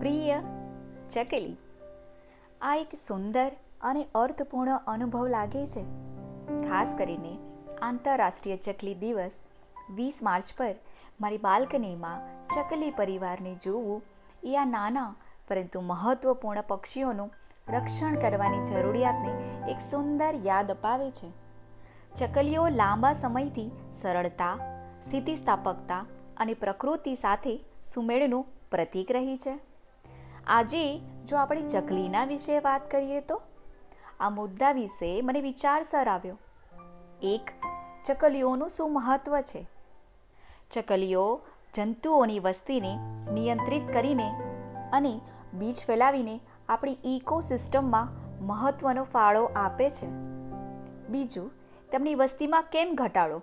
પ્રિય, ચકલી. આ એક સુંદર અને અર્થપૂર્ણ અનુભવ લાગે છે. ખાસ કરીને આંતરરાષ્ટ્રીય ચકલી દિવસ, વીસ માર્ચ પર મારી બાલ્કનીમાં ચકલી પરિવારને જોવું એ આ નાના, પરંતુ મહત્વપૂર્ણ પક્ષીઓનું રક્ષણ કરવાની જરૂરિયાતને એક સુંદર યાદ અપાવે છે. ચકલીઓ લાંબા સમયથી સરળતા, સ્થિતિસ્થાપકતા અને પ્રકૃતિ સાથે સુમેળનું પ્રતીક રહી છે. આજે જો આપણે ચકલીના વિશે વાત કરીએ તો? આ મુદ્દા વિશે મને વિચારસર આવ્યો. એક, ચકલીઓનું શું મહત્વ છે? ચકલીઓ જંતુઓની વસ્તીને નિયંત્રિત કરીને અને બીજ ફેલાવીને આપણી ઇકોસિસ્ટમમાં મહત્વનો ફાળો આપે છે. બીજું, તેમની વસ્તીમાં કેમ ઘટાડો?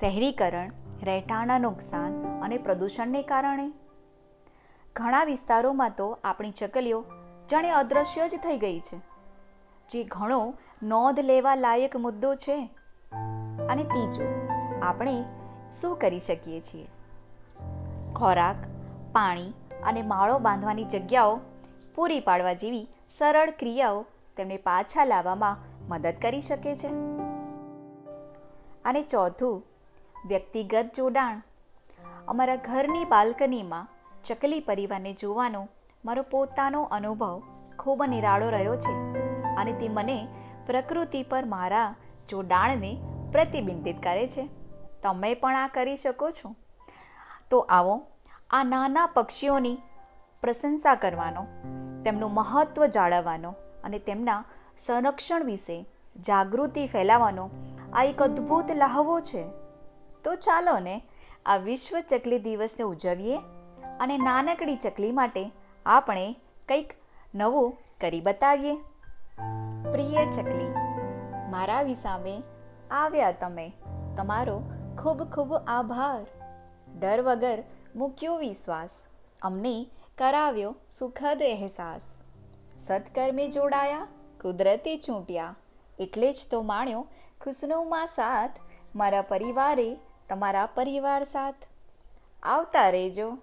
શહેરીકરણ, રહેઠાણના નુકસાન અને પ્રદૂષણને કારણે? ઘણા વિસ્તારોમાં તો આપણી ચકલીઓ જાણે અદૃશ્ય જ થઈ ગઈ છે. જે ઘણો નોંધ લેવા લાયક મુદ્દો છે. અને ત્રીજું, આપણે શું કરી શકીએ છીએ? ખોરાક, પાણી અને માળો બાંધવાની જગ્યાઓ પૂરી પાડવા જેવી સરળ ક્રિયાઓ તેમને પાછા લાવવામાં મદદ કરી શકે છે. અને ચોથું, વ્યક્તિગત જોડાણ. અમારા ઘરની બાલ્કનીમાં ચકલી પરિવારને જોવાનો મારો પોતાનો અનુભવ ખૂબ નિરાળો રહ્યો છે અને તે મને પ્રકૃતિ પર મારા જોડાણને પ્રતિબિંબિત કરે છે. તમે પણ આ કરી શકો છો. તો આવો, આ નાના પક્ષીઓની પ્રશંસા કરવાનો, તેમનું મહત્ત્વ જાળવવાનો અને તેમના સંરક્ષણ વિશે જાગૃતિ ફેલાવવાનો આ એક અદ્ભુત લહાવો છે. તો ચાલો ને આ વિશ્વ ચકલી દિવસને ઉજવીએ. અને નાનકડી ચકલી માટે આપણે કંઈક નવું કરી બતાવીએ. પ્રિય ચકલી, મારા વિસામે આવ્યા તમે. તમારો ખૂબ ખૂબ આભાર. ડર વગર મૂક્યો વિશ્વાસ. અમને કરાવ્યો સુખદ અહેસાસ. સત્કર્મે જોડાયા, કુદરતે ચૂંટ્યા. એટલે જ તો માણ્યો ખુશનુમાં સાથ. મારા પરિવારે તમારા પરિવાર સાથ. આવતા રહેજો.